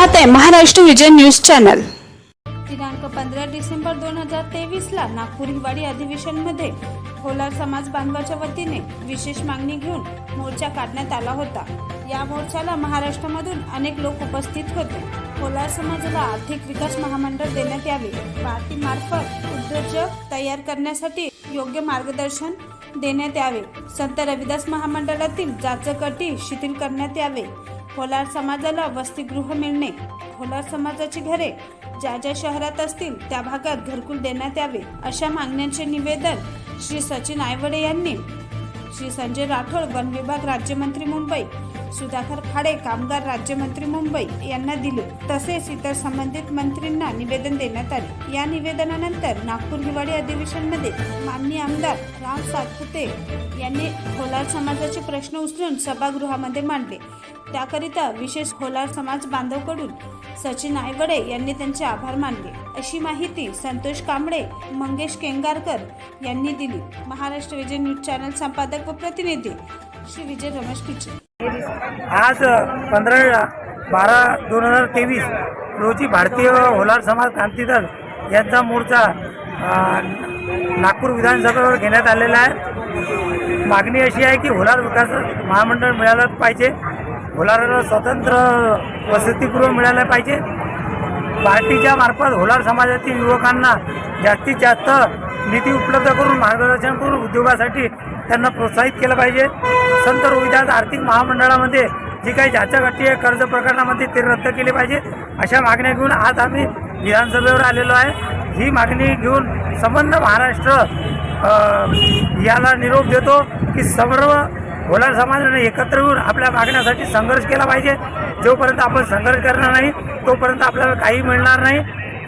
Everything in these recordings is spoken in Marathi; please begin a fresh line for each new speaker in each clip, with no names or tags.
विजय न्यूज चॅनल.
दिनांक पंधरा डिसेंबर दोन हजार तेवीसला नागपूर हिवाळी अधिवेशनमध्ये खोलार समाज बांधवाच्या वतीने विशेष मागणी घेऊन मोर्चा काढण्यात आला होता. या मोर्चाला महाराष्ट्रामधून अनेक लोक उपस्थित होते. खोलार समाजाला आर्थिक विकास महामंडळ देण्यात यावे भारतीमार्फत उद्योजक तयार करण्यासाठी योग्य मार्गदर्शन देण्यात यावे. संत रविदास महामंडळातील जाचकटी शिथिल करण्यात यावे. खोलार समाजाला वसतिगृह मिळणे. खोलार समाजाची घरे ज्या ज्या शहरात असतील त्या भागात घरकुल देण्यात यावे अशा मागण्यांचे निवेदन श्री सचिन आयवडे यांनी. श्री संजय राठोड वन विभाग राज्यमंत्री मुंबई. सुधाकर खाडे कामगार राज्यमंत्री मुंबई यांना दिले. तसेच इतर संबंधित मंत्रींना निवेदन देण्यात आले. या निवेदनानंतर नागपूर हिवाळी अधिवेशनमध्ये माननीय आमदार राम सातपुते यांनी होलार समाजाचे प्रश्न उचलून सभागृहामध्ये मांडले. त्याकरिता विशेष होलार समाज बांधवकडून सचिन आयवडे यांनी त्यांचे आभार मानले. अशी माहिती संतोष कांबळे मंगेश केंगारकर यांनी दिली. महाराष्ट्र विजय न्यूज चॅनल संपादक व प्रतिनिधी श्री विजय रमेश किचन
आज पंधरा बारा दोन हजार तेवीस रोजी भारतीय होलार समाज क्रांती दल यांचा मोर्चा नागपूर विधानसभेवर घेण्यात आलेला आहे. मागणी अशी आहे की होलार विकास महामंडळ मिळालं पाहिजे. होलाराला स्वतंत्र वसतिगृह मिळालं पाहिजे. पार्टीच्या मार्फत होलार समाजातील युवकांना जास्तीत जास्त निधी उपलब्ध करून मार्गदर्शन करून उद्योगासाठी त्यांना प्रोत्साहित केलं पाहिजे. संत रोहिदास आर्थिक महामंडळामध्ये जी काही जाचक आहे कर्ज प्रकरणामध्ये ते रद्द केले पाहिजे अशा मागण्या घेऊन आज आम्ही विधानसभेवर आलेलो आहे. ही मागणी घेऊन संबंध महाराष्ट्र याला निरोप देतो की सर्व होलार समाजाने एकत्र येऊन आपल्या मागण्यासाठी संघर्ष केला पाहिजे. जोपर्यंत आपण संघर्ष करणार नाही तोपर्यंत आपल्याला काही मिळणार नाही.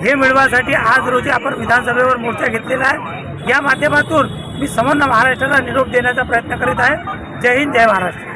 हे मिळवासाठी आज रोजी आपण विधानसभेवर मोर्चा घेतलेला आहे. या माध्यमातून मी संबंध महाराष्ट्राला निरोप देण्याचा प्रयत्न करीत आहे. जय हिंद जय महाराष्ट्र.